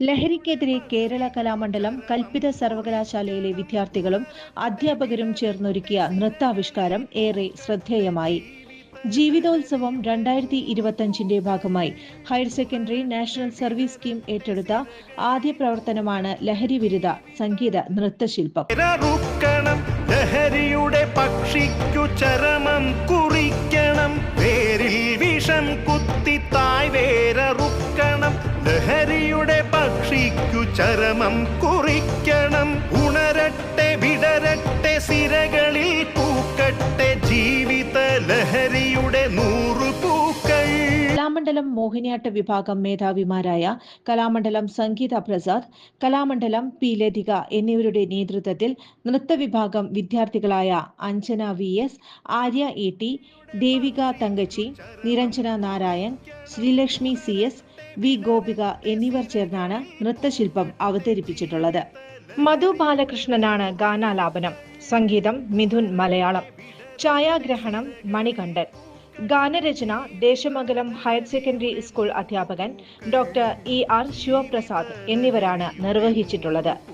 ലഹരിക്കെതിരെ കേരള കലാമണ്ഡലം കൽപ്പിത സർവകലാശാലയിലെ വിദ്യാർത്ഥികളും അധ്യാപകരും ചേർന്നൊരുക്കിയ നൃത്താവിഷ്കാരം ഏറെ ശ്രദ്ധേയമായി. ജീവിതോത്സവം രണ്ടായിരത്തി ഇരുപത്തഞ്ചിന്റെ ഭാഗമായി higher secondary national service scheme ഏറ്റെടുത്ത ആദ്യ പ്രവർത്തനമാണ് ലഹരി വിരുദ്ധ സംഗീത നൃത്തശില്പം. ലഹരിയുടെ പക്ഷിക്കു ചരമം കുറിക്കണം. പേരിൽ വിഷം കുത്തി തായ് ചരമം കുറിക്കണം. ഉണരട്ടെ വിടരട്ടെ സിരകളിൽ പൂക്കട്ടെ ജീവിത ലഹരിയുടെ നൂറു പൂക്കൾ. കലാമണ്ഡലം മോഹിനിയാട്ട വിഭാഗം മേധാവിമാരായ കലാമണ്ഡലം സംഗീത പ്രസാദ് കലാമണ്ഡലം പി ലതിക എന്നിവരുടെ നേതൃത്വത്തിൽ നൃത്തവിഭാഗം വിദ്യാർത്ഥികളായ Anjana V S Arya E T Devika Thankachi Niranjana Narayan Sreelakshmi C S V Gopika എന്നിവർ ചേർന്നാണ് നൃത്തശില്പം അവതരിപ്പിച്ചിട്ടുള്ളത്. മധു ബാലകൃഷ്ണനാണ് ഗാനാലാപനം. സംഗീതം മിഥുൻ മലയാളം. ഛായാഗ്രഹണം മണികണ്ഠൻ. ഗാനരചന ദേശമംഗലം ഹയർ സെക്കൻഡറി സ്കൂൾ അധ്യാപകൻ ഡോക്ടർ ഇ ആർ ശിവപ്രസാദ് എന്നിവരാണ് നിർവഹിച്ചിട്ടുള്ളത്.